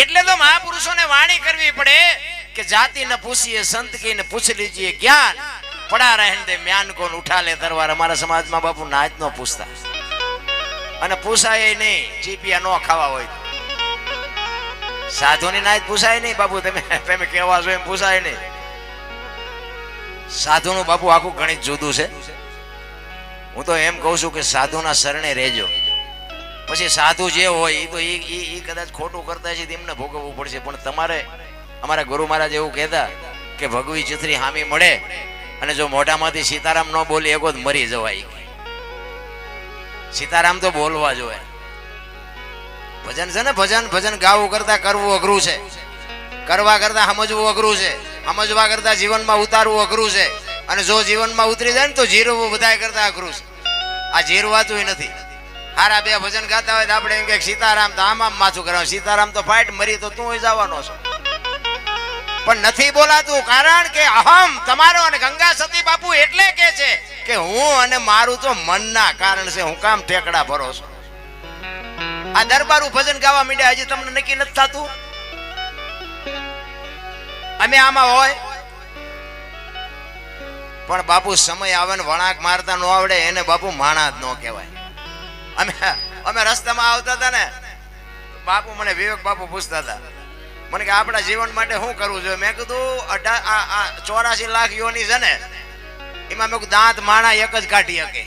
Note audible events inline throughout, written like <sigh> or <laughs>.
એટલે તો મહાપુરુષોને વાણી કરવી પડે કે જાતિ ને પૂછીએ સંત કી ને પૂછ લીજીએ જ્ઞાન પડા રહેન દે, મ્યાન કોણ ઉઠા લે તરવાર? અમારા સમાજમાં બાપુ નાચ નો પૂછતા. અને પૂછાય નહીં, ચીપિયા નો ખાવા હોય. સાધુની નાચ પૂછાય નહીં બાપુ, તમે તમે કેવા છો એમ પૂછાય નહીં. સાધુનું બાપુ આખું ગણિત જુદું છે. હું તો એમ કહું છું કે સાધુના શરણે રહેજો. પછી સાધુ જે હોય એ તો એ કદાચ ખોટું કરતા છે તેમને ભોગવવું પડશે. પણ તમારે અમારા ગુરુ મહારાજ એવું કહેતા કે ભગવી ચિત્રી હામી મળે અને જો મોઢામાંથી સીતારામ ન બોલી એકો જ મરી જવાય. સીતારામ તો બોલવા જોઈએ ભજન છે ને ભજન ભજન ગાવું કરતા કરવું અઘરું છે. કરવા કરતા સમજવું અઘરું છે. સમજવા કરતા જીવનમાં ઉતારવું અઘરું છે. અને જો જીવનમાં ઉતરી જાય ને તો જીરવું બધાય કરતા અઘરું છે. આ જીરવાતું નથી. હારા બે ભજન ગાતા હોય તો આપણે એમ કે સીતારામ તો આમ આમ માથું કરવાનું સીતારામ તો ફાઇટ મરી તો તું જવાનો છો. પણ નથી બોલાતું કારણ કે અહમ તમારો અને ગંગા સતી બાપુ એટલે કે છે કે હું અને મારું તો મનના કારણ છે, હું કામ ઠેકડા ભરો છું. આ દરબારું ભજન ગાવા માંડ્યા, હજી તમને નક્કી નથી થતું? અમે આમાં હોય. પણ બાપુ સમય આવે ને વળાંક મારતા ન આવડે, એને બાપુ માણા જ ન કહેવાય. અમે અમે રસ્તામાં આવતા હતા ને, બાપુ મને વિવેક બાપુ પૂછતા હતા. મને કે આપણા જીવન માટે શું કરવું જોઈએ? મેં કીધું, અઢા ચોરાસી લાખ યોની છે ને, એમાં મેં દાંત માણા એક જ કાઢી શકે.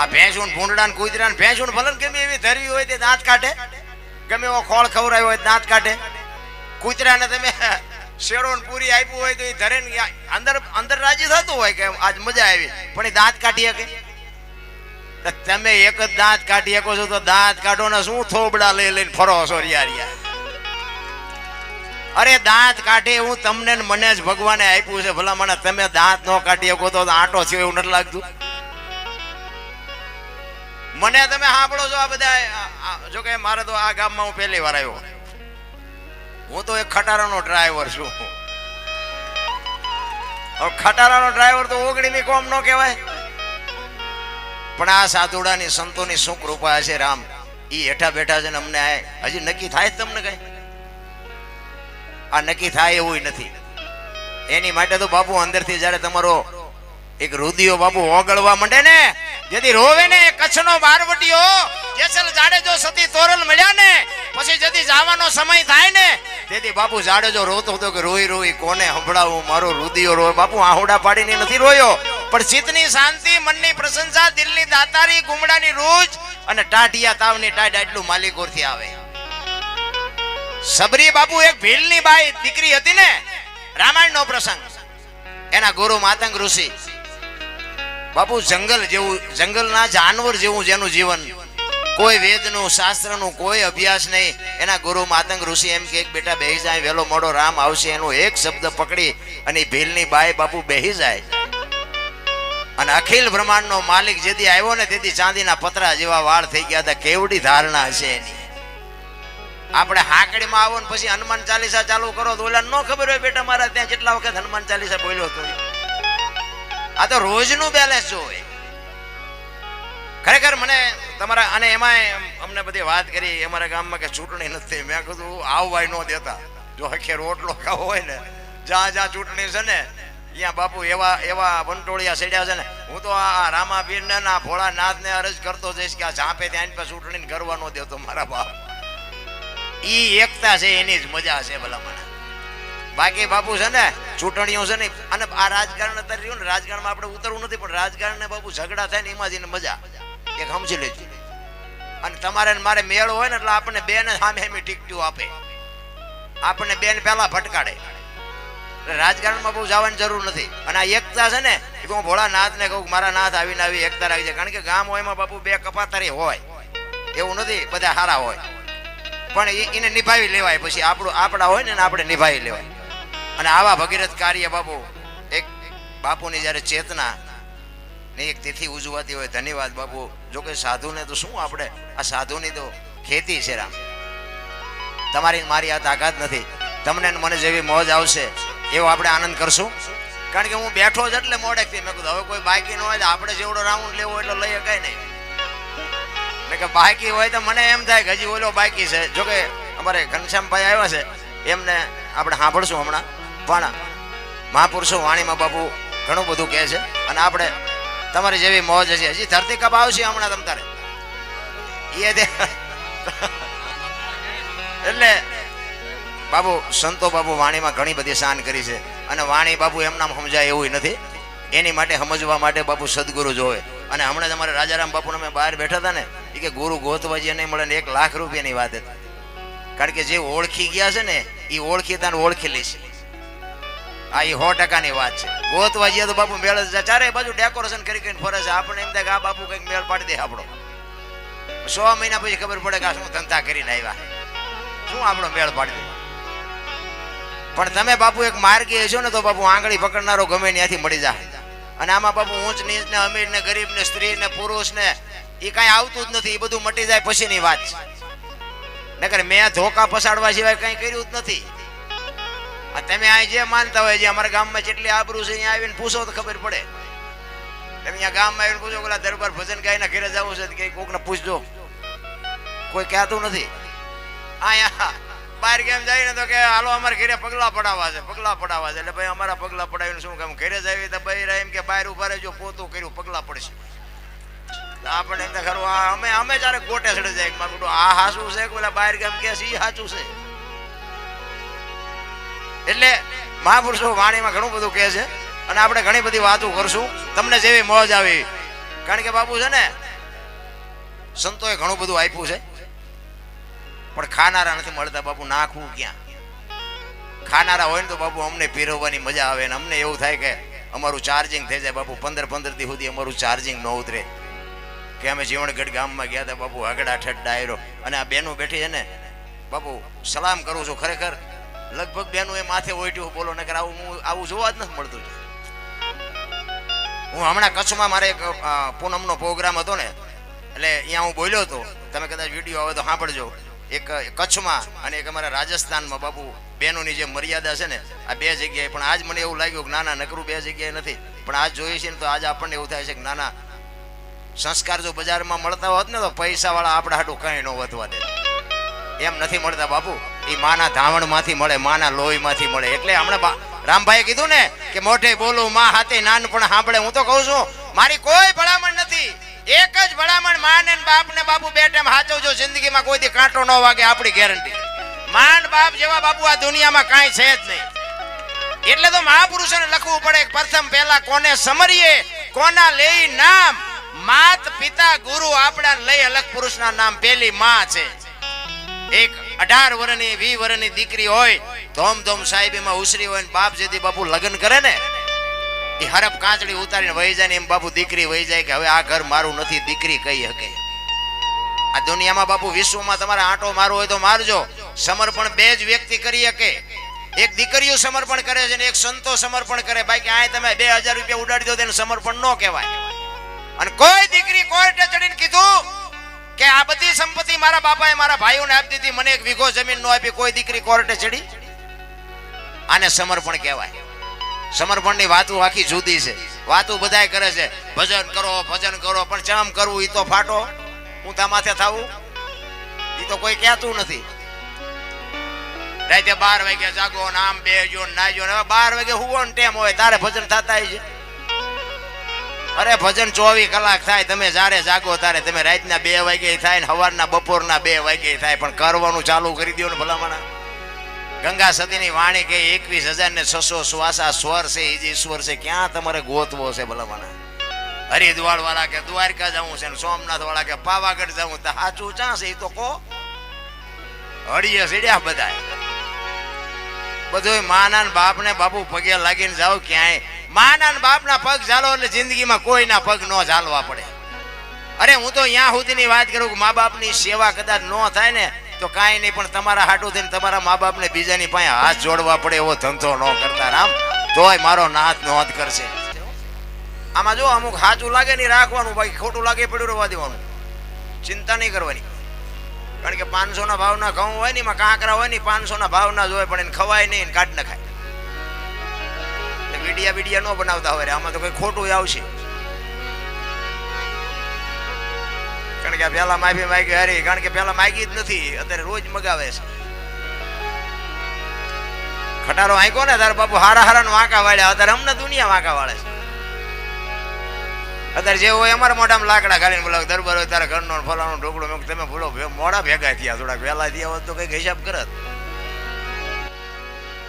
આ ભેંસું ભૂંડડા ને કૂતરા ને ભેંસું ને ભલે ગમે એવી ધરવી હોય તે દાંત કાઢે. ગમે એવો ખોળ ખવડાવ્યો હોય દાંત કાઢે. કૂતરાને તમે શેડો ને પૂરી આપ્યું હોય તો એ ધરે અંદર અંદર રાજી થતું હોય કે આજ મજા આવી, પણ એ દાંત કાઢી શકે. <laughs> તમે એક જ દાંત કાઢી શકો છો તો દાંત કાઢો ને શું થોબડા લઈ લઈને ફરો છો રિયારિયા રિયા. અરે દાંત કાઢે હું તમને ને મને જ ભગવાને આપ્યું છે. ભલા મને તમે દાંત ન કાઢી શકો તો આંટો થયો એવું નથી લાગતું. મને તમે સાંભળો છો આ બધા જો કે મારે તો આ ગામમાં હું પહેલી વાર આવ્યો. હું તો એક ખટારાનો ડ્રાઈવર છું. ખટારાનો ડ્રાઈવર તો ઓગણીમી કોમ નો કહેવાય. પણ આ સાધુડાની સંતોની શું કૃપા છે રામ? એ હેઠા બેઠા છે ને અમને હજી નક્કી થાય તમને કઈ? આ નક્કી થાય એવું નથી. એની માટે તો બાપુ અંદરથી જ્યારે તમારો એક રુદિયો બાપુ ઓગળવા માંડે ને, જેથી રોવે નો કચ્છનો બારવટીયો જેસલ જાડેજો સતી તોરલ મળ્યા ને, પછી જેથી જવાનો સમય થાય ને, તેથી બાપુ જાડેજો રોતો હતો કે રોઈ રોઈ કોને સંભળાવું? મારો રુદિયો રોય બાપુ આહુડા પાડીને નથી રોયો. પણ ચિત્તની શાંતિ, મનની પ્રશંસા, દિલની દાતારી, ગુમડાની રૂજ અને ટાઢિયા તાવની ટાઢ આટલું માલિકોરથી આવે. સબરી બાપુ એક ભીલની બાઈ દીકરી હતી ને, રામાયણનો પ્રસંગ. એના ગુરુ માતંગ ઋષિ. બાપુ જંગલ જેવું, જંગલના જાનવર જેવું જેનું જીવન. કોઈ વેદનું, શાસ્ત્રનું, કોઈ અભ્યાસ નહીં. એના ગુરુ માતંગ ઋષિ એમ કે બેટા બેહી જાય, વેલો મોડો રામ આવશે. એનો એક શબ્દ પકડી અને ભીલની બાઈ બાપુ બેહી જાય. અને અખિલ બ્રહ્માંડનો માલિક જેથી આવ્યો ને તેથી ચાંદીના પતરા જેવા વાળ થઈ ગયા હતા. કેવડી ધારણા હશે એની? આપણે હાકડીમાં આવો ને પછી હનુમાન ચાલીસા ચાલુ કરો તો ઓલા ન ખબર હોય બેટા મારા ત્યાં કેટલા વખત હનુમાન ચાલીસા બોલ્યો હતો. આ તો રોજનું બેલેન્સ હોય. ખરેખર મને તમારા અને એમાંય અમને બધી વાત કરી, અમારા ગામમાં કે ચૂંટણી નથી. મેં કીધું આવવાય ન દેતા. જો આખે રોટલો ખાવો હોય ને, જ્યાં જ્યાં ચૂંટણી છે ને અહીંયા બાપુ એવા એવા વંટોળિયા સેડ્યા છે ને, હું તો આ રામાપીર ને ના ભોળાનાથ ને અરજ કરતો જઈશ કે આ ઝાંપે ત્યાં પર ચૂંટણી કરવા ન દેતો મારા બાપ. ઈ એકતા છે, એની જ મજા છે ભલામણ. બાકી બાપુ છે ને, ચૂંટણીઓ છે ને, અને આ રાજકારણ અત્યારે રહ્યું ને, રાજકારણમાં આપણે ઉતરવું નથી, પણ રાજકારણ ને બાપુ ઝઘડા થાય ને, એમાં જઈને મજા એક સમજી લેજો. અને તમારે મારે મેળ હોય ને, એટલે આપણને બેન સામે સામે ટીકટીઓ આપે. આપણને બેન પહેલા એટલે રાજકારણમાં બહુ જવાની જરૂર નથી. અને આ એકતા છે ને, એ હું ભોળાનાથ ને કહું મારા નાથ આવીને આવી એકતા રાખી છે કારણ કે ગામ હોય એમાં બાપુ બે કપાતરી હોય. એવું નથી, બધા સારા હોય. પણ એને નિભાવી લેવાય પછી. આપણું, આપણા હોય ને આપણે નિભાવી લેવાય. અને આવા ભગીરથ કાર્ય બાપુ, એક બાપુની જ્યારે ચેતના ને એક તિથિ ઉજવાતી હોય, ધન્યવાદ બાપુ. જો કે સાધુને તો શું આપણે, આ સાધુની તો ખેતી છે રામ. તમારી મારી આ તાકાત નથી. તમને મને જેવી મોજ આવશે. એવો આપણે આનંદ કરશું. કારણ કે હું બેઠો જ એટલે મોડેકથી મેં કીધું, હવે કોઈ બાકી ન હોય તો આપણે જેવડો રાઉન્ડ લેવો એટલો લઈ શકાય નહીં. એટલે કે બાકી હોય તો મને એમ થાય કે હજી ઓલો બાકી છે. જોકે અમારે ઘનશ્યામભાઈ આવ્યા છે, એમને આપણે સાંભળશું હમણાં. પણ મહાપુરુષો વાણીમાં બાપુ ઘણું બધું કહે છે. અને આપણે, તમારી જેવી મોજ હશે. હજી ધરતી કપ આવશે હમણાં તમ તારે. એ <laughs> એટલે બાબુ, સંતો બાબુ વાણીમાં ઘણી બધી શાન કરી છે. અને વાણી બાબુ એમનામ સમજાય એવું નથી. એની માટે સમજવા માટે બાપુ સદગુરુ જોવે. અને હમણાં તમારે રાજારામ બાપુને અમે બહાર બેઠા હતા ને એ કે ગુરુ ગોતવાજી નહીં મળે ને એક લાખ રૂપિયાની વાત હતી. કારણ કે જે ઓળખી ગયા છે ને એ ઓળખી તાને ઓળખી લેશે આ એ સો ટકાની વાત છે. ગોતવાજી તો બાપુ મેળ ચારે બાજુ ડેકોરેશન કરી કરીને ફરે છે. આપણે એમ થાય કે આ બાપુ કંઈક મેળ પાડી દે આપણો. સો મહિના પછી ખબર પડે કે આ શું ધંધા કરીને આવ્યા. શું આપણો મેળ પાડી દે? પણ તમે બાપુ એક માર્ગી છો ને તો બાપુ આંગળી પકડનારો ગમે ત્યાંથી મળી જાય. અને આમાં બાપુ ઊંચ નીચ ને અમીર ને ગરીબ ને સ્ત્રી ને પુરુષ ને એ કાંઈ આવતું જ નથી એ બધું મટી જાય પછીની વાત. છે નકર મેં ધોકા પસાડવા સિવાય કંઈ કર્યું જ નથી. તમે અહીં જે માનતા હોય, જે અમારા ગામમાં જેટલી આબરૂ છે, અહીંયા આવીને પૂછો તો ખબર પડે. તમે અહીંયા ગામમાં આવીને પૂછો પેલા દરબાર ભજન ગાયના ઘરે જવું છે? કે કોકને પૂછજો. કોઈ કહેતું નથી. અહીંયા બહાર કેમ જાય ને તો કે હાલો અમારે ઘરે પગલા પડાવવા છે, પગલા પડાવવા છે. એટલે ભાઈ અમારા પગલા પડાવીને શું કેમ ઘરે જાવી તો બહાર એમ કે બહાર ઊભા રહેજો, પોતું કર્યું, પગલા પડશે. આપણે એમ ખરું, આ અમે અમે જ્યારે ગોટે ચડે જાય મારું બેટું, આ હાસું છે કે પેલા બહાર કેમ કે છે, ઈ સાચું છે. એટલે મહાપુરુષો વાણીમાં ઘણું બધું કહે છે અને આપણે ઘણી બધી વાતો કરશું. તમને જેવી મોજ આવી. કારણ કે બાપુ છે ને, સંતોએ ઘણું બધું આપ્યું છે. પણ ખાનારા નથી મળતા બાપુ નાખવું ક્યાં? ખાનારા હોય ને તો બાપુ અમને પીરવવાની મજા આવે ને અમને એવું થાય કે અમારું ચાર્જિંગ થઈ જાય બાપુ, પંદર પંદર દી સુધી અમારું ચાર્જિંગ ન ઉતરે. કે અમે જીવણગઢ ગામમાં ગયા હતા બાપુ હગડા ઠઠ ડાયરો અને આ બેનું બેઠી છે ને, બાપુ, સલામ કરું છું ખરેખર. લગભગ બેનું એ માથે ઓઈટ્યું બોલો, નકર આવું હું, આવું જોવા જ નથી મળતું. હું હમણાં કચ્છમાં મારે એક પૂનમનો પ્રોગ્રામ હતો ને, એટલે અહીંયા હું બોલ્યો હતો. તમે કદાચ વીડિયો આવે તો સાંભળજો. એક, કચ્છમાં અને એક અમારા રાજસ્થાનમાં બાપુ, બહેનોની જે મર્યાદા છે ને, આ બે જગ્યાએ, પણ આજ મને એવું લાગ્યું કે નાના નકરું બે જગ્યાએ નથી. પણ આજ જોઈએ છે ને તો આજ આપણને એવું થાય છે કે નાના સંસ્કાર જો બજારમાં મળતા હોત ને તો પૈસાવાળા આપણા હાટું કંઈ ન વધવા દે. એમ નથી મળતા બાપુ. એ માના ધાવણમાંથી મળે, માના લોહીમાંથી મળે. એટલે હમણાં રામભાઈ કીધું ને કે મોઢે બોલું, મા હાથે નાનપણ સાંભળે. હું તો કહું છું, મારી કોઈ ભલામણ નથી. એક જ ભલામણમાં ને બાપ ને બાપુ બે ટાઈમ હાચવજો, જિંદગીમાં કોઈ દી કાંટો ન વાગે, આપણી ગેરંટી માન બાપ જેવા બાપુ આ દુનિયામાં કાંઈ છે જ નહીં. એટલે તો મહાપુરુષોને લખવું પડે પ્રથમ પહેલા કોને સમરીએ, કોના લેઈ નામ? માત પિતા ગુરુ આપણા લઈ અલગ પુરુષના નામ. પેલી માં છે. એક અઢાર વર્ષની વી વર્ષની દીકરી હોય, ધોમ ધોમ સાહેબીમાં ઉસરી હોય ને બાપ જેથી બાપુ લગ્ન કરે ને એ હરફ કાંચડી ઉતારીને વહી જાય ને એમ બાપુ દીકરી વહી જાય કે હવે આ ઘર મારું નથી, દીકરી કહી શકે આ દુનિયામાં બાપુ વિશ્વમાં તમારે આંટો મારવો હોય તો મારજો. સમર્પણ બે જ વ્યક્તિ કરી શકે એક દીકરીઓ સમર્પણ કરે છે ને એક સંતો સમર્પણ કરે. બાકી આ તમે બે હજાર રૂપિયા ઉડાડી દો તેને સમર્પણ ન કહેવાય. અને કોઈ દીકરી કોર્ટે ચડીને કીધું કે આ બધી સંપત્તિ મારા બાપાએ મારા ભાઈઓને આપી દીધી. મને એક વીઘો જમીન નો આપી. કોઈ દીકરી કોર્ટે ચડી? આને સમર્પણ કહેવાય. સમર્પણની વાતો આખી જુદી છે. વાતો બધાય કરે છે. ભજન કરો ભજન કરો, પણ ચમ કરવું ઈ તો ફાટો. હું તા માથે થાવું? ઈ તો કોઈ કહેતું નથી. રાતે બાર વાગે જાગો નામ બે બેજો નાજો હવે બાર વાગે હુવો ને ટેમ હોય, તારે ભજન થતા છે. અરે ભજન ચોવીસ કલાક થાય, તમે જ્યારે જાગો ત્યારે તમે રાતના બે વાગે થાય ને સવારના બપોરના બે વાગે થાય, પણ કરવાનું ચાલુ કરી દો ને ભલામણા. ગંગા સતીની વાણી કે એકવીસ હજાર ને છસો શ્વાસા સ્વર છે એ જ ઈશ્વર છે, ક્યાં તમારે ગોતવો છે ભલામણા? હરિદ્વાર વાળા કે દ્વારકા જવું છે સોમનાથ વાળા કે પાવાગઢ જવું તો સાચું ચા છે એ તો કો હળીએ સીડ્યા બધા બધું માના બાપ ને બાપુ પગે લાગીને જાઓ ક્યાંય. માના ને બાપ ના પગ ઝાલો એટલે જિંદગીમાં કોઈના પગ ન ઝાલવા પડે. અરે હું તો અહીંયા સુધીની વાત કરું કે મા બાપની સેવા કદાચ ન થાય ને તો કાંઈ નહીં, પણ તમારા હાટું થઈને તમારા મા બાપને બીજાની પાસે હાથ જોડવા પડે એવો ધંધો ન કરતા, રામ. તોય મારો નાથ નોંધ કરશે. આમાં જો અમુક સાચું લાગે નહીં રાખવાનું, બાકી ખોટું લાગે પડ્યું રહેવા દેવાનું. ચિંતા નહીં કરવાની. કારણ કે પાંચસો ના ભાવના ઘઉં હોય ને, એમાં કાંકરા હોય ને પાંચસો ના ભાવના જ હોય, પણ એને ખવાય નહીં કાઢ ન ખાય વિડિયા વિડિયા ન બનાવતા હોય આમાં તો કઈ ખોટું આવશે. કારણ કે પેલા માફી માગી હારી, કારણ કે પેલા માગી જ નથી. અત્યારે રોજ મગાવે છે. ખટારો આંકો ને, તારે બાપુ હારા હારા વાંકા વાળ્યા. અત્યારે અમને દુનિયા વાંકા વાળે છે. અત્યારે જે હોય અમારા મોઢામાં લાકડા ગાલીને બોલાવે, દરબાર હોય તારા ઘરનો ને ફલાણો ઢોકળો મેં તમે બોલો ભે- મોડા ભેગા થયા થોડાક વહેલા થયા હોત તો કંઈક હિસાબ કરત.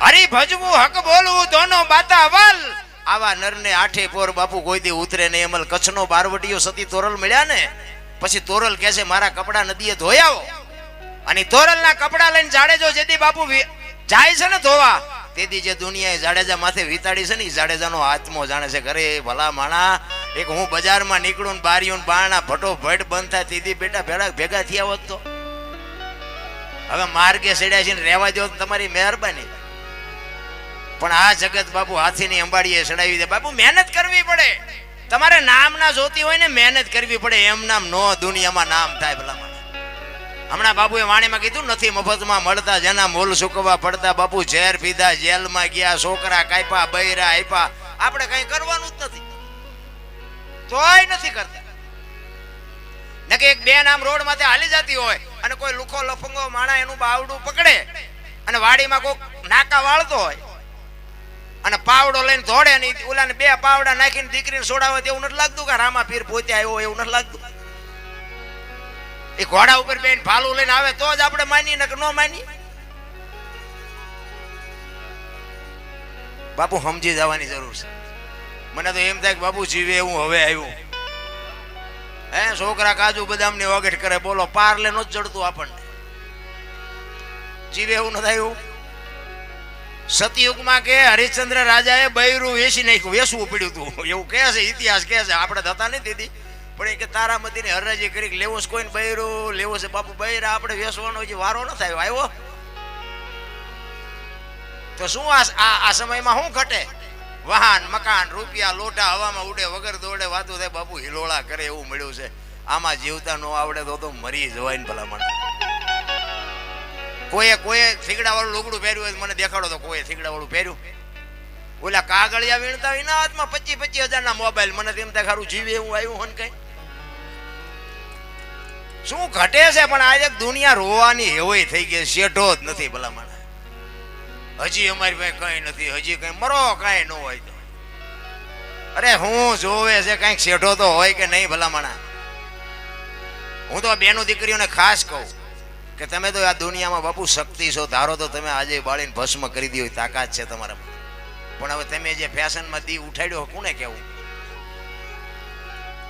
હરી ભજવું હક બોલવું દોનો બાતા વલ. આવા નરને આઠે પોર બાપુ કોઈ દી ઉતરે ને અમલ કચ્છનો બારવટીઓ સતી તોરલ મળ્યા ને. પછી તોરલ કહે છે, મારા કપડા નદીએ ધોઈ આવો. અને તોરલના કપડા લઈને જાડેજો જેથી બાપુ જાય છે ને ધોવા તેથી જે દુનિયાએ જાડેજા માથે વિતાડી છે ને, ઈ જાડેજાનો આત્મો જાણે છે ઘરે ભલા માણા, એક હું બજારમાં નીકળું ને બારણા ભટો ભટ બંધ થાય તેથી બેટા ભેળા ભેગા થયા હોત તો. હવે માર્ગે સડ્યા છે ને, રહેવા દો તમારી મહેરબાની. પણ આ જગત બાપુ હાથીની અંબાડીએ ચડાવી દે. બાપુ મહેનત કરવી પડે. તમારે નામ ના જોતી હોય ને મહેનત કરવી પડે, એમ નામ નો, દુનિયામાં નામ થાય ભલા હમણાં બાપુએ વાણીમાં કીધું, નથી મફતમાં મળતા, જેના મોલ સુકવા પડતા, બાપુ ઝેર પીધા, જેલમાં ગયા, છોકરા કાપ્યા, બૈરા આપ્યા. આપણે કઈ કરવાનું જ નથી. તોય નથી કરતા. નકે એક બેન આમ રોડ માથે હાલી જતી હોય અને કોઈ લુખો લફંગો, માણા એનું બાવડું પકડે અને વાડીમાં કોઈ નાકા વાળતો હોય. અને પાવડો લઈને દોડે ને ઓલાને બે પાવડા નાખીને દીકરીને સોડાવે તેવું નથી લાગતું કે રામા પીર પોતે આવ્યો એવું નથી લાગતું. એ ઘોડા ઉપર બેન ભાલું લઈને આવે તો જ આપણે માનીએ ને કે ન માનીએ. બાપુ સમજી જવાની જરૂર છે. મને તો એમ થાય કે બાપુ જીવે એવું હવે આવ્યું. હે, છોકરા કાજુ બદામની વગેટ કરે, બોલો, પાર લે, નો ચડતું આપણને. જીવે એવું નથી આવ્યું. સતયુગમાં કે હરિશ્ચંદ્ર રાજાએ બૈરું વેસી નાખ્યું વેસવું પડ્યું હતું. એવું કહે છે, ઇતિહાસ કહે છે. આપણે થતા નથી દીધી. પણ એ કે તારામતીની હરરાજી કરી લેવો છે કોઈને બૈરું, લેવો છે બાપુ બૈરા, આપણે વેસવાનો હજી વારો ન થાય. આવ્યો? તો શું આ આ સમયમાં શું ઘટે? વાહન, મકાન, રૂપિયા, લોટા, હવામાં ઉડે, વગર દોડે, વાતું થાય, બાપુ હિલોળા કરે, એવું મળ્યું છે. આમાં જીવતા ન આવડે તો તો મરી જવાય ને ભલામણ. કોઈએ કોઈએ વાળું લુગડું પહેર્યું હોય મને દેખાડો તો કોઈએ વાળું પહેર્યું? ઓલા કાગળિયા વીણતા હોય એના હાથમાં પચીસ પચીસ હજાર ના મોબાઈલ. મને તેમ થાય ખારું જીવે એવું આવ્યું હોય ને કઈ? શું ઘટે છે? પણ આજે દુનિયા રોવાની હેવઈ થઈ ગઈ શેઠો જ નથી ભલા મને હજી અમારી પાસે કઈ નથી. હજી કઈ મરો કઈ ન હોય તો. અરે હું જોવે છે કંઈક શેઠો તો હોય કે નહીં ભલા ભલામણા? હું તો બેનો દીકરીઓને ખાસ કહું. કે તમે તો આ દુનિયામાં બાપુ શક્તિ છો, ધારો તો તમે આજે બાળીને ભસ્મ કરી દીધો તાકાત છે તમારામાં પણ હવે તમે જે ફેશનમાં દી ઉઠાડ્યો કોને કેવું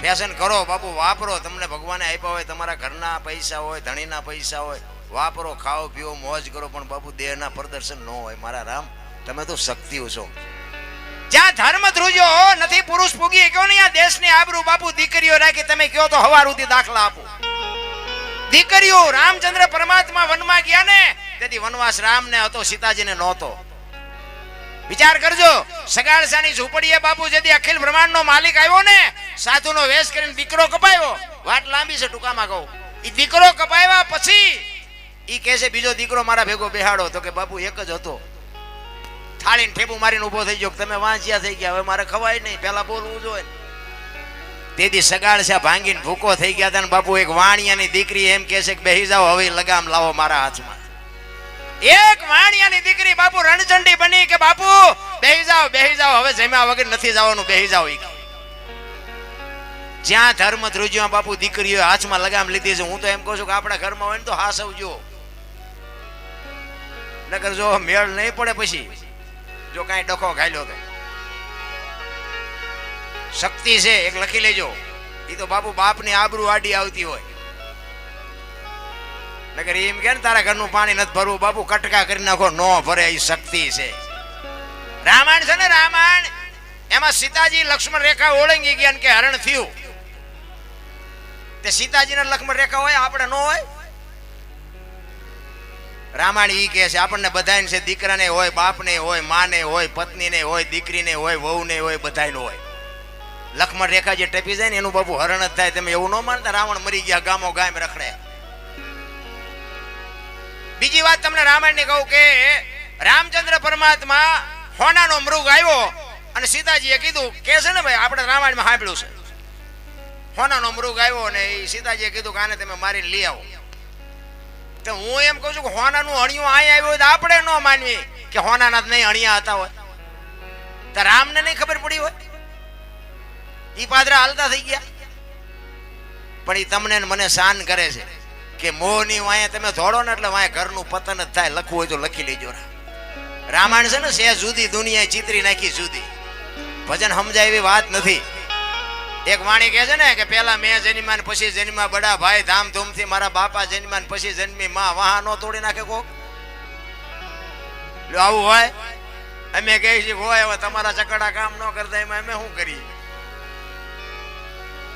ફેશન કરો, બાપુ, વાપરો. તમને ભગવાને આપ્યા હોય, તમારા ઘરના પૈસા હોય, ધણીના પૈસા હોય, વાપરો, ખાઓ, પીઓ, મોજ કરો, પણ બાપુ, દેહના પ્રદર્શન ન હોય. મારા રામ, તમે તો શક્તિઓ છો. જ્યાં ધર્મ ધ્રુજો નથી પુરુષ પૂગી કયો નહીં? આ દેશની આબરૂ બાપુ દીકરીઓ રાખી, તમે કયો તો હવાર સુધી દાખલા આપો. દીકરીઓ રામચંદ્ર પરમાત્મા વનમાં ગયા ને, તેથી વનવાસ રામને હતો, સીતાજીને નહોતો. વિચાર કરજો સગાળસાની ઝૂંપડીએ બાપુ જેથી અખિલ બ્રહ્માંડનો માલિક આવ્યો ને, સાધુનો વેશ કરીને દીકરો કપાયો. વાત લાંબી છે, ટૂંકામાં કહું. ઈ દીકરો કપાયા પછી ઈ કહે છે, બીજો દીકરો મારા ભેગો બેહાડો. તો કે બાપુ, એક જ હતો. થાળીને ઠેબુ મારીને ઊભો થઈ ગયો. તમે વાંચ્યા થઈ ગયા. હવે મારે ખવાય નહીં. પેલા બોલવું જોઈએ. તેથી છે, ભાંગીને ભૂકો થઈ ગયા હતા ને બાપુ, એક વાણિયાની દીકરી એમ કે છે કે, બેહી જાઓ, હવે લગામ લાવો મારા હાથમાં. એક વાણિયાની દીકરી બાપુ રણચંડી બની કે, બાપુ, બેહી જાઓ બેહી જાઓ, હવે જમ્યા વગર નથી જવાનું, બેહી જાઓ જ્યાં ધર્મ ધ્રુજ્યો બાપુ દીકરીઓ હાથમાં લગામ લીધી છે, હું તો એમ કહું છું કે, આપણા ઘરમાં હોય ને તો હાસવજો. નકર જો મેળ નહીં પડે પછી, જો કાંઈ ડખો ખાઈ લો તો. શક્તિ છે, એક લખી લેજો. એ તો બાપુ બાપની આબરૂ આડી આવતી હોય. નગર એમ કે ને, તારા ઘરનું પાણી નથી ભરવું, બાપુ કટકા કરી નાખો, નો ભરે એ શક્તિ છે. રામાયણ છે ને, રામાયણ, એમાં સીતાજી લક્ષ્મણ રેખા ઓળંગી ગયા કે હરણ થયું. તે સીતાજીના લક્ષ્મણ રેખા હોય, આપણે ન હોય. રામાયણ ઈ કહે છે, આપણને બધાને છે, દીકરાને હોય, બાપને હોય, માને હોય, પત્નીને હોય, દીકરીને હોય, વહુને હોય બધાને હોય. લક્ષ્મણ રેખા જે ટપી જાય ને એનું બાબુ હરણ જ થાય. તમે એવું ન માનતા, રાવણ મરી ગયા, ગામો ગામ રખડે. બીજી વાત તમને રામાયણની કહું કે રામચંદ્ર પરમાત્મા હોનાનો મૃગ આવ્યો અને સીતાજીએ કીધું કે છે ને ભાઈ, આપણે રામાયણમાં સાંભળ્યું છે. હોનાનો મૃગ આવ્યો અને સીતાજીએ કીધું કે આને તમે મારીને લઈ આવો. તો હું એમ કહું છું કે હોનાનું અણિયું અહીં આવ્યું હોય તો આપણે ન માનવી કે હોનાના નહીં અણિયા હતા હોય. તો રામને નહીં ખબર પડી હોય? ઈ પાદરા હાલતા થઈ ગયા. પણ એ તમને મને શાન કરે છે કે મોહની વાંહે તમે ધોડો ને એટલે વાંહે ઘરનું પતન જ થાય, લખવું હોય તો લખી લેજો. રામાયણ છે ને, સે જુદી દુનિયા ચિત્રી નાખી જુદી. ભજન સમજાય એવી વાત નથી. એક વાણી કહે છે ને કે પેલા મેં જન્મ્યા ને પછી જન્મ્યા બડા ભાઈ ધામધૂમથી મારા બાપા જન્મ્યા ને પછી જન્મી માં. વાહ નો તોડી નાખે કોક? આવું હોય? અમે કહીએ છીએ, હોય, હવે તમારા ચકડા કામ ન કરતા, એમાં અમે શું કરીએ?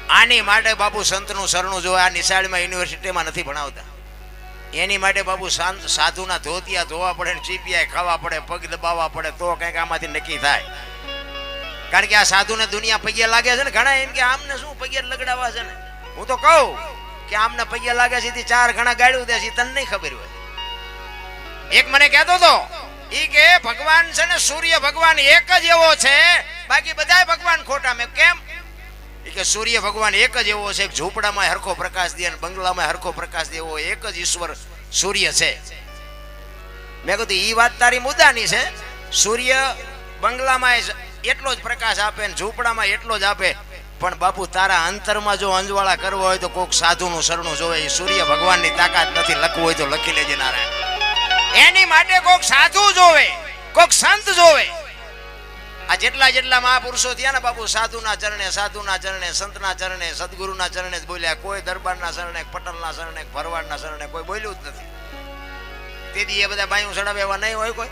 આની માટે બાપુ સંતનું શરણું જોવે આ નિશાળમાં યુનિવર્સિટીમાં નથી ભણાવતા. એની માટે બાપુ સાધુના ધોતિયા ધોવા પડે ચીપિયા ખાવા પડે, પગ દબાવવા પડે, તો કંઈક આમાંથી નક્કી થાય. કારણ કે આ સાધુને દુનિયા પગે લાગે છે ને ઘણા એમ કે આમને શું પગે લગડાવા છે ને? હું તો કહું કે આમને પગે લાગે છે ચાર ઘણા ગાડ્યું દે છે તને નહીં ખબર હોય. એક મને કહેતો તો ઈ કે ભગવાન છે ને સૂર્ય ભગવાન એક જ એવો છે, બાકી બધાય ભગવાન ખોટા. મેં કેમ? કે સૂર્ય ભગવાન એક જ એવો છે ઝૂંપડામાં હરખો પ્રકાશ દે અને બંગલામાં હરખો પ્રકાશ દે એવો એક જ ઈશ્વર સૂર્ય છે. મેં કીધું, ઈ વાત તારી મુદ્દાની છે. સૂર્ય બંગલામાં એટલો જ પ્રકાશ આપે ને ઝૂંપડામાં એટલો જ આપે. પણ બાપુ, તારા અંતરમાં જો અંજવાળા કરવો હોય તો કોક સાધુનું શરણું જોવે. એ સૂર્ય ભગવાનની તાકાત નથી, લખવું હોય તો લખી લેજે નારાયણ. એની માટે કોક સાધુ જોવે, કોક સંત જોવે. આ જેટલા જેટલા મહાપુરુષો થયા ને બાપુ, સાધુના ચરણે સાધુના ચરણે, સંતના ચરણે, સદગુરુના ચરણે જ બોલ્યા. કોઈ દરબારના શરણે પટલના શરણે ભરવાડના શરણે કોઈ બોલ્યું જ નથી. તેથી એ બધા બાયું ચડાવે એવા નહીં હોય કોઈ.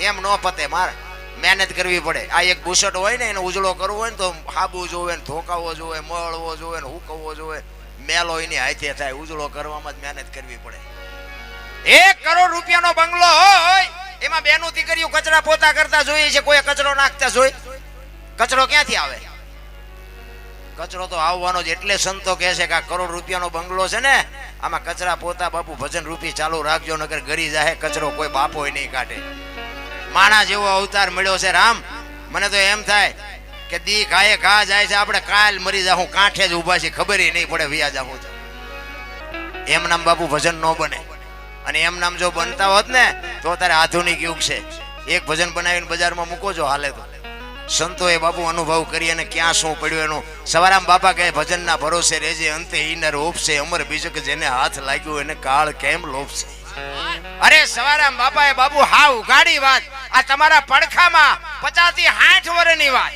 એમ નો પતે મારે. મહેનત કરવી પડે. આ એક ભૂસટ હોય ને, એનો ઉજળો કરવો હોય ને તો હાબુ જોવે ને, ધોકાવો જોવે, મળવો જોવે ને હુકવવો જોવે મેલો એની હાથે થાય. ઉજળો કરવામાં જ મહેનત કરવી પડે. એક કરોડ રૂપિયાનો બંગલો હોય એમાં બેનું દીકરીઓ કચરા પોતા કરતા જોઈએ છે કોઈ કચરો નાખતા જોઈ કચરો ક્યાંથી આવે? કચરો તો આવવાનો જ, એટલે સંતો કહે છે કે આ કરોડ રૂપિયાનો બંગલો છે ને, આમાં કચરા પોતા બાપુ ભજન રૂપી ચાલુ રાખજો નગર ગરી જાહે, કચરો કોઈ બાપો નહીં કાઢે. માણા જેવો અવતાર મળ્યો છે, રામ. મને તો એમ થાય કે દી ખાએ ખા જાય છે, આપણે કાલ મરી જાઉં કાંઠે જ ઊભા છે ખબર નહીં પડે વિયા જાઉં એમ નામ બાપુ ભજન ન બને. અને એમ નામ જો બનતા હોત ને, તો અત્યારે આધુનિક યુગ છે. એક ભજન બનાવીને બજારમાં મૂકો છો હાલે તો. સંતોએ બાપુ અનુભવ કરી અને ક્યાં શું પડ્યું એનું. સવારામ બાપા કહે, ભજનના ભરોસે રેજે અંતે ઈનર ઓપશે અમર બીજક જેને હાથ લાગ્યો એને કાળ કેમ લોપશે અરે સવારામ બાપાએ, બાપુ હાવ ગાડી વાત. આ તમારા પડખામાં પચાસથી સાઠ વર્ષની વાત.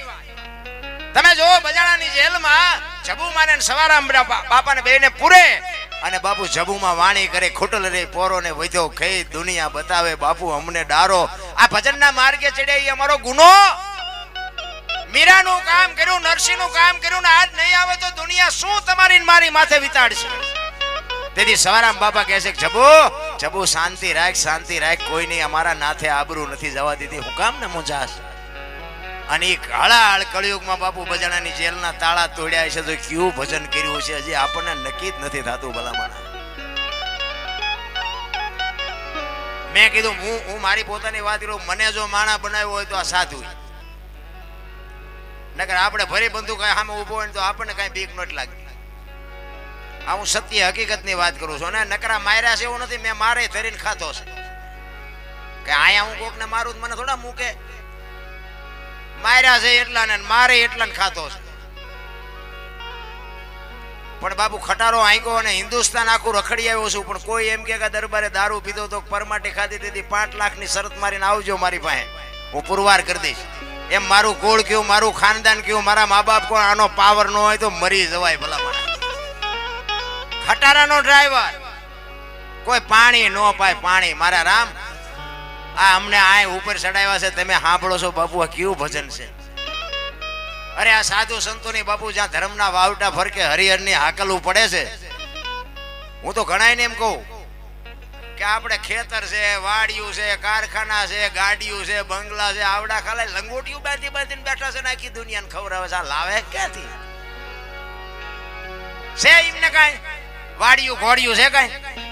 તમે જો બજાણાની જેલમાં જબુ મારે સવારામ બાપા- બાપાને બેને પૂરે અને બાપુ જબુમાં વાણી કરે, ખોટલ રે પોરો ને વધ્યો, ખઈ દુનિયા બતાવે, બાપુ અમને ડારો. આ ભજનના માર્ગે ચડ્યા એ અમારો ગુનો. મીરાનું કામ કર્યું, નરસિંહનું કામ કર્યું, ને આજ નહીં આવે તો દુનિયા શું તમારી મારી માથે વિતાડશે? તેથી સવારામ બાપા કહે છે જબુ જબુ શાંતિ રાખ શાંતિ રાખ, કોઈ નહીં, અમારા નાથે આબરૂ નથી જવા દીધી. હું કામ ને મુંજાશ? અને એ હળાહળ કળિયુગમાં બાપુ ભજાણાની જેલના તાળા તોડ્યા છે, તો કયું ભજન કર્યું છે, હજી આપણને નક્કી જ નથી થતું ભલામણ. મેં કીધું, હું હું મારી પોતાની વાત કરું, મને જો માણા બનાવ્યો હોય તો આ સાધુ નકર આપણે ભરી કઈ સામે ઊભો હોય તો આપણને કાંઈ બીક નથી લાગતી આ હું સત્ય હકીકતની વાત કરું છું, અને નકરા માર્યા છે એવું નથી, મેં મારે ધરીને ખાતો છે. કે અહીંયા હું કોકને મારું તો મને થોડા મૂકે? માર્યા છે એટલા ને મારે એટલા ને ખાતો છે. પણ બાબુ ખટારો આંક્યો અને હિન્દુસ્તાન આખું રખડી આવ્યો છું, પણ કોઈ એમ કે દરબારે દારૂ પીધો તો પરમાટી ખાધી તેથી પાંચ લાખની શરત મારીને આવજો મારી પાસે. હું પુરવાર કરી દઈશ. એમ મારું ગોળ કયું, મારું ખાનદાન કયું, મારા મા બાપ કોઈ આનો પાવર ન હોય તો મરી જવાય ભલા ખટારાનો ડ્રાઈવર કોઈ પાણી ન પાય, પાણી. મારા રામ આ અમને આ ઉપર ચડાવ્યા છે, તમે સાંભળો છો બાપુ, આ કેવું ભજન છે? અરે આ સાધુ સંતોની બાપુ જ્યાં ધર્મના વાવટા ફરકે હરિહરની હાકલવું પડે છે, હું તો ઘણાયને એમ કહું કે આપણે ખેતર છે વાડિયું છે, કારખાના છે ગાડીયું છે, બંગલા છે, આવડા ખાલે લંગોટિયું બાંધી બાંધીને બેઠા છે ને આખી દુનિયાને ખવડાવે છે, આ લાવે ક્યાંથી? છે એમને કાંઈ? વાડિયું ઘોડિયું છે કાંઈ?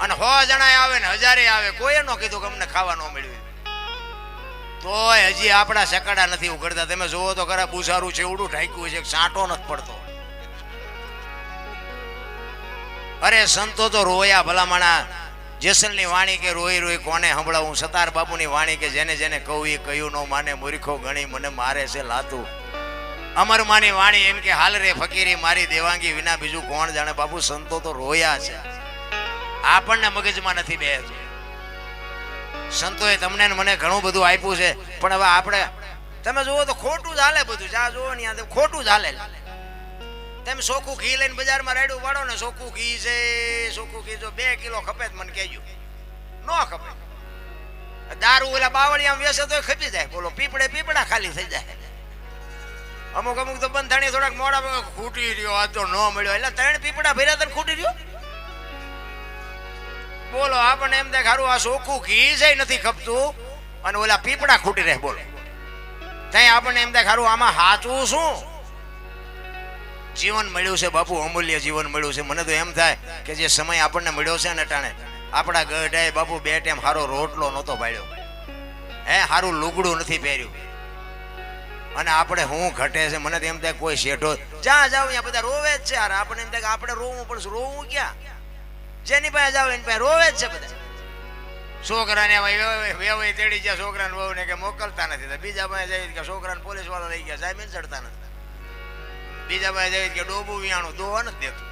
અને હો જણા આવે ને હજારે આવે, કોઈએ નો કીધું કે અમને ખાવા ન મળ્યું તોય હજી આપણા સકડા નથી ઉઘડતા. તમે જોવો તો ખરા બુસારું ચેવડું ઢાંક્યું છે સાંટો નથી પડતો. અરે સંતો તો રોયા ભલામણા. જેસલની વાણી કે રોઈ રોઈ કોને સંભળાવું? સતાર બાપુની વાણી કે જેને જેને કહું એ કહ્યું નો માને. મૂર્ખો ગણી મને મારે છે લાતું. અમર માની વાણી એમ કે, હાલ રે ફકીરી, મારી દેવાંગી વિના બીજું કોણ જાણે? બાપુ, સંતો તો રોયા છે. આપણને મગજમાં નથી બેસતું સંતોએ તમને મને ઘણું બધું આપ્યું છે, પણ હવે આપણે, તમે જુઓ તો ખોટું જ હાલે બધું. જ્યાં જુઓ ને ત્યાં ખોટું જ હાલે. તમે સોખું ઘી લઈને બજારમાં રેડું વાળો ને સોખું ઘી છે સોખું ઘી જો બે કિલો ખપે મને કહેજો. ન ખપે. દારૂ ઓલા બાવળિયામાં વેસે તો ખપી જાય. બોલો, પીપળે પીપળા ખાલી થઈ જાય. અમુક અમુક તો બંધાણી થોડાક મોડા ખૂટી રહ્યો, આ તો ન મળ્યો. એટલે ત્રણ પીપળા ભર્યા તને ખૂટી રહ્યો? બોલો, આપણને એમ થાય ખારું આ સોખું ઘી છે નથી ખપતું. અને ઓલા પીપળા ખૂટી રહે, બોલો. ત્યાં આપણને એમ થાય ખારું આમાં સાચું શું? જીવન મળ્યું છે, બાપુ, અમૂલ્ય જીવન મળ્યું છે. મને તો એમ થાય કે જે સમય આપણને મળ્યો છે ને ટાણે, આપણા ગઢે બાપુ બે ટાઈમ સારો રોટલો નહોતો પાડ્યો હે સારું લુગડું નથી પહેર્યું. અને આપણે હું ઘટે છે, મને તો એમ થાય કોઈ શેઠો જ્યાં જાવ ત્યાં બધા રોવે જ છે. આપણે એમ થાય આપણે રોવું પડશે. રોવું ક્યાં? જેની પાસે જાવ એની પાસે રોવે જ છે બધા. છોકરાને વેવાય તેડી ગયા, છોકરાને વહુ ને કે મોકલતા નથી. બીજા પાસે જાય કે છોકરાને પોલીસવાળા લઈ ગયા જામીન ચડતા નથી. બીજા પાસે જાય કે ડોબું વિયાણું દોવા નથી દેતું.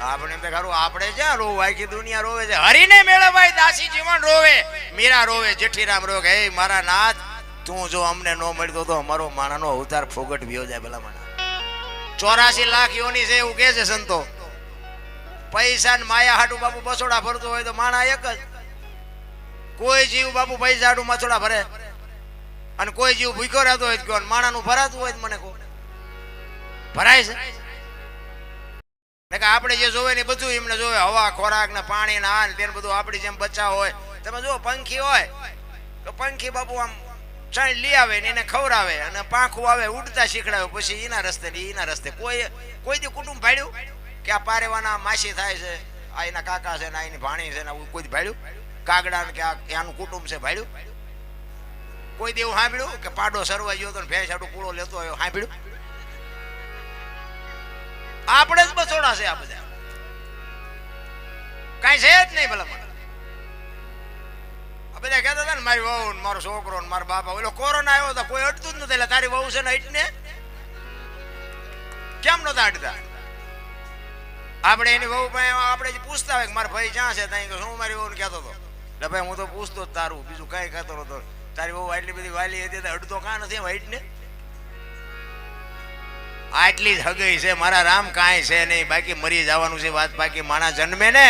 આપણે તો ખરું આપણે જ્યાં રોવ, આખી દુનિયા રોવે છે. હરીને મેળવાય, દાસી જીવન રોવે, મીરા રોવે, જેઠીરામ રોવે. હે, મારા નાથ, તું જો અમને ન મળતો તો અમારો માણાનો અવતાર ફોગટ વ્યો જાય પેલા માણા. ચોરાસી લાખ યોની છે, એવું કે છે સંતો. પૈસા ને માયા હાટુ બાપુ બસોડા ભરતો હોય તો માણા એક જ. કોઈ જીવ બાપુ પૈસા હાટુ મસોડા ભરે. અને કોઈ જીવ ભૂખ્યો રહેતો હોય કયો? માણાનું ભરાતું હોય મને કહો. ભરાય છે? આપણે જે જોવે ને બધું એમને જોવે. હવા, ખોરાક ને પાણી ને આ ને તેને બધું આપણી જેમ બચાવ હોય. તમે જો પંખી હોય. તો પંખી બાપુ આમ ચણ લઈ આવે ને એને ખવડાવે. અને પાંખું આવે, ઉડતા શીખડાવે. પછી એના રસ્તે એના રસ્તે. કોઈ કોઈ દી કુટુંબ ભાડ્યું? કે આ પારેવાના માસી થાય છે, આ એના કાકા છે ને આ એની ભાણી છે ને આવું કોઈ ભાડ્યું? કાગડા કે આ આનું કુટુંબ છે ભાડ્યું? કોઈ દેવું સાંભળ્યું કે પાડો સરવા ગયો તો ભેંસ આડું કૂળો લેતો હોય સાંભળ્યું? આપણે જ બસોડા છે આ બધા. કઈ છે જ નહીં ભલા મને. બધા કહેતા હતા ને, મારી વહુ ને મારો છોકરો ને મારા બાપા. ઓલો કોરોના આવ્યો તો કોઈ અટતું જ નથી એટલે તારી વહુ છે ને અટને કેમ નતા અડતા આપણે એની વહુ પાસે આપણે પૂછતા હોય કે મારા ભાઈ જ્યાં છે ત્યાં શું મારી વહુને કહેતો હતો? એટલે ભાઈ, હું તો પૂછતો જ તારું, બીજું કઈ કહેતો નતો તારી વહુ આટલી બધી વાલી હતી તો અડતો કાં નથી વાઈટ ને આટલી જ હગઈ છે, મારા રામ કાંઈ છે નહીં, બાકી મરી જવાનું છે વાત બાકી માણા જન્મે ને,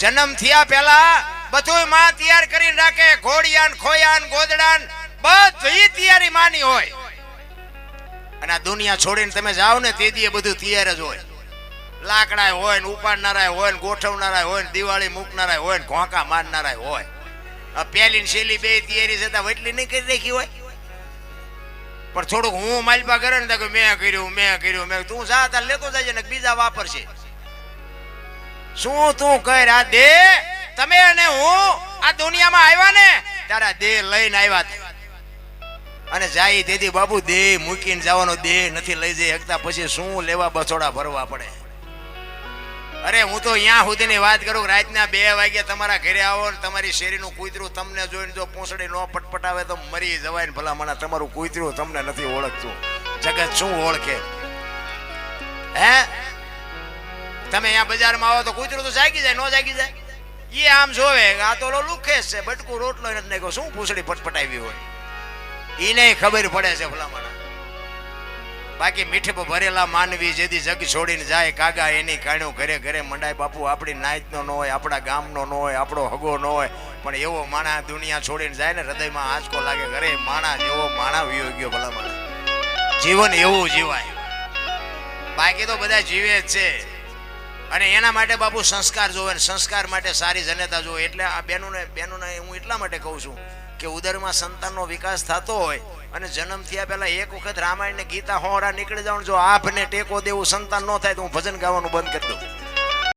જન્મ થયા પહેલા બધું માં તૈયાર કરીને રાખે, ઘોડિયાન, ખોયાન, ગોદડાન, બધી તૈયારી માની હોય. અને આ દુનિયા છોડીને તમે જાઓ ને તે દી બધું તૈયાર જ હોય. લાકડા હોય ને ઉપાડનારા હોય ને ગોઠવનારા હોય ને દિવાળી મૂકનારા હોય ને ઘોંકા મારનારા હોય. પેલી ને શેલી બે તૈયારી છતાં એટલી નહીં કરી રાખી હોય? પણ થોડુંક હું માલપા કરે ને મેં કર્યું મેં કર્યું, મેં તું જા, તાર લેતો જાય ને બીજા વાપરશે. શું તું કર આ દે તમે અને હું આ દુનિયામાં આવ્યા ને, તારા દેહ લઈને આવ્યા અને જાય તેથી બાબુ દેહ મૂકીને જવાનો દેહ નથી, લઈ જઈ શકતા. પછી શું લેવા બસોડા ભરવા પડે? અરે, હું તો અહીંયા સુધીની વાત કરું, રાતના બે વાગ્યા તમારા ઘરે આવો ને તમારી શેરીનું કૂતરું તમને જોઈને જો પૂંછડી નો પટપટાવે તો મરી જવાય ને ભલા મને તમારું કૂતરું તમને નથી ઓળખતું. જગત શું ઓળખે? હે? તમે અહીંયા બજારમાં આવો તો કૂતરું તો જાગી જાય, નો જાગી જાય? એ આમ જોવે, આ તો લુખેશ છે, બટકું રોટલો નથી નાખ્યો. શું પૂંછડી પટપટાવી હોય? એને ખબર પડે છે ભલા મને બાકી મીઠપ ભરેલા માનવી જેથી જગ છોડીને જાય, કાગા એની કાણ્યું ઘરે ઘરે મંડાય. બાપુ, આપણી નાયતનો ન હોય, આપણા ગામનો ન હોય, આપણો હગો ન હોય, પણ એવો માણા દુનિયા છોડીને જાય ને હૃદયમાં આંચકો લાગે, ઘરે માણા જેવો માણા વિયો ભલા માણા. જીવન એવું જીવાય. બાકી તો બધા જીવે જ છે. અને એના માટે બાપુ સંસ્કાર જોવે સંસ્કાર માટે સારી જનતા જોવે. એટલે આ બેનોને બેનોને હું એટલા માટે કહું છું કે ઉદરમાં સંતાનનો વિકાસ થતો હોય અને જન્મ થયા પહેલા એક વખત રામાયણ ને ગીતા હોરા નીકળી જાવ જો આપને ટેકો દેવું, સંતાન ન થાય તો હું ભજન ગાવાનું બંધ કરી દઉં.